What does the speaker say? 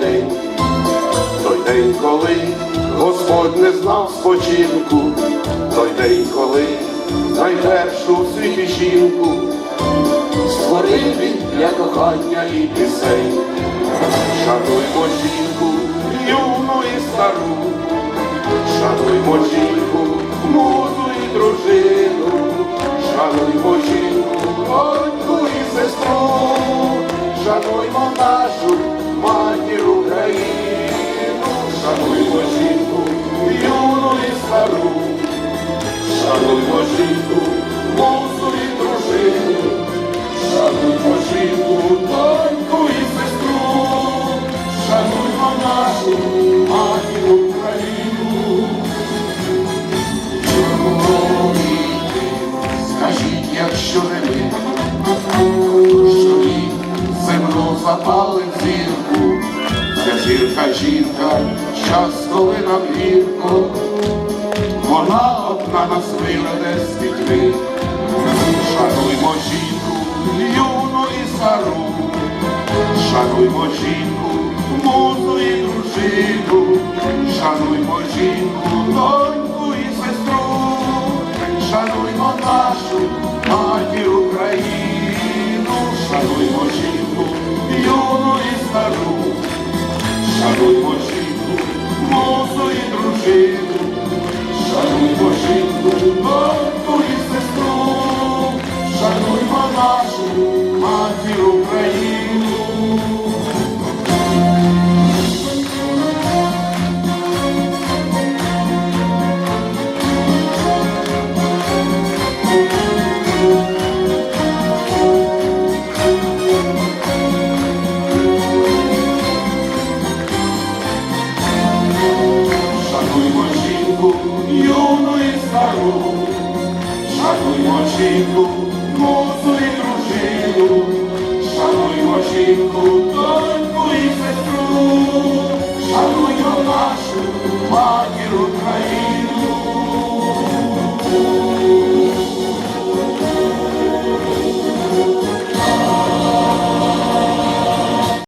день, той день, коли Господь не знав спочинку, той день, коли найпершу світі жінку створив він для кохання і пісень. Шануймо жінку, юну і стару, шануймо жінку, музу і дружину, шануймо жінку, доньку і сестру, шануймо нашу матір Україну, шануймо жінку, юну і стару, шануймо жінку, музу і дружину, шануймо жінку, доньку і сестру, шануймо нашу матір Україну. Скажіть, якщо не ви, землю запалив зірку, ця зірка жінка, час, коли нам гірко, вона одна нас виведе з пітьми. Шануймо жінку, юну і стару, шануймо жінку, музу і дружину, шануймо жінку, доньку і сестру, шануймо нашу матір Україну, шануймо жінку, матір Україну. Шануймо жінку, юну і стару, шануймо жінку, музу і дружину, шануймо жінку, доньку і сестру, шаную нашу матір Україну.